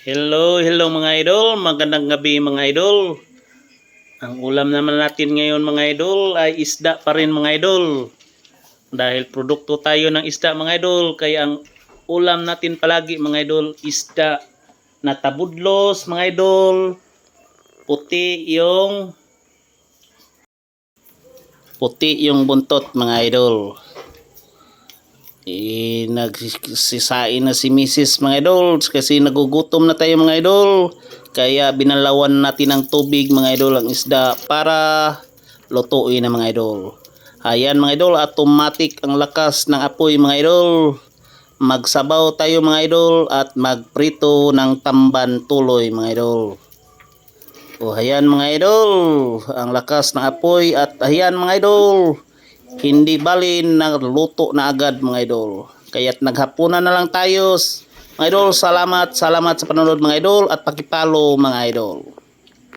Hello, hello mga idol. Magandang gabi mga idol. Ang ulam naman natin ngayon mga idol ay isda pa rin mga idol. Dahil produkto tayo ng isda mga idol, kaya ang ulam natin palagi mga idol, isda na tabudlos mga idol. Puti yung puti yung buntot mga idol. Eh, nagsisain na si Mrs. mga idol kasi nagugutom na tayo mga idol. Kaya binalawan natin ng tubig mga idol ang isda para lutuin na mga idol. Ayan mga idol, automatic ang lakas ng apoy mga idol. Magsabaw tayo mga idol at magprito ng tamban tuloy mga idol. O ayan mga idol, ang lakas ng apoy at ayan mga idol, hindi balin luto na agad mga idol. Kaya't naghapunan na lang tayo. Mga idol, salamat, salamat sa panonood mga idol at pakipalo mga idol.